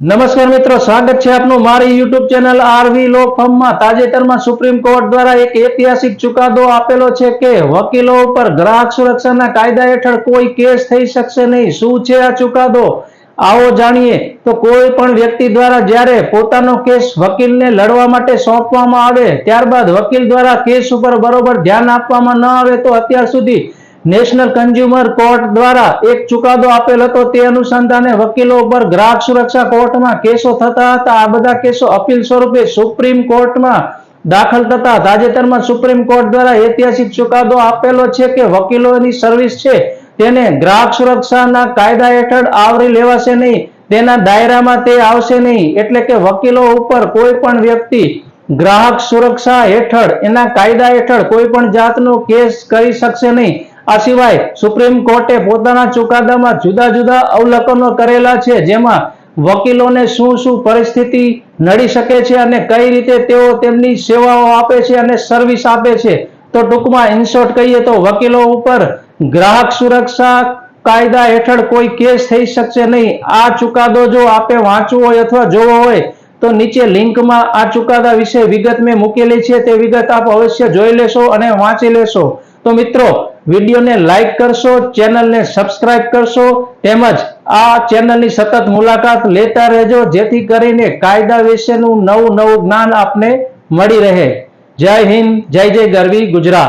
નમસ્કાર મિત્રો, સ્વાગત છે આપનું મારી યુટ્યુબ ચેનલ આરવી લો ફર્મમાં તાજેતરમાં સુપ્રીમ કોર્ટ દ્વારા એક ઐતિહાસિક ચુકાદો આપેલો છે કે વકીલો ઉપર ગ્રાહક સુરક્ષાના કાયદા હેઠળ કોઈ કેસ થઈ શકશે નહીં. શું છે આ ચુકાદો? આવો જાણીએ. તો કોઈ પણ વ્યક્તિ દ્વારા જ્યારે પોતાનો કેસ વકીલને લડવા માટે સોંપવામાં આવે, ત્યારબાદ વકીલ દ્વારા કેસ ઉપર બરોબર ધ્યાન આપવામાં ન આવે, તો અત્યાર સુધી નેશનલ કન્ઝ્યુમર કોર્ટ દ્વારા એક ચુકાદો આપેલ હતો, તે અનુસંધાને વકીલો ઉપર ગ્રાહક સુરક્ષા કોર્ટમાં કેસો થતા હતા. આ બધા કેસો અપીલ સ્વરૂપે સુપ્રીમ કોર્ટમાં દાખલ થતા. તાજેતરમાં સુપ્રીમ કોર્ટ દ્વારા ઐતિહાસિક ચુકાદો આપેલો છે કે વકીલોની સર્વિસ છે તેને ગ્રાહક સુરક્ષાના કાયદા હેઠળ આવરી લેવાશે નહીં. તેના દાયરામાં તે આવશે નહીં. એટલે કે વકીલો ઉપર કોઈ પણ વ્યક્તિ ગ્રાહક સુરક્ષા હેઠળ, એના કાયદા હેઠળ કોઈ પણ જાતનો કેસ કરી શકશે નહીં. આ સિવાય સુપ્રીમ કોર્ટે પોતાના ચુકાદામાં જુદા જુદા અવલોકનો કરેલા છે, જેમાં વકીલોને શું શું પરિસ્થિતિ નડી શકે છે અને કઈ રીતે તેઓ તેમની સેવાઓ આપે છે અને સર્વિસ આપે છે. તો ટૂંકમાં ઇનશોર્ટ કહીએ તો વકીલો ઉપર ગ્રાહક સુરક્ષા કાયદા હેઠળ કોઈ કેસ થઈ શકશે નહીં. આ ચુકાદો જો આપે વાંચવો હોય અથવા જોવો હોય, તો નીચે લિંકમાં આ ચુકાદા વિશે વિગત મેં મૂકેલી છે. તે વિગત આપ અવશ્ય જોઈ લેશો અને વાંચી લેશો. તો મિત્રો, વિડીયોને લાઈક કરશો ચેનલને સબસ્ક્રાઇબ કરશો, તેમજ આ ચેનલની સતત મુલાકાત લેતા રહેજો, જેથી કરીને કાયદા વિશેનું નવું નવું જ્ઞાન આપને મળી રહે. જય હિન્દ, જય જય ગરવી ગુજરાત.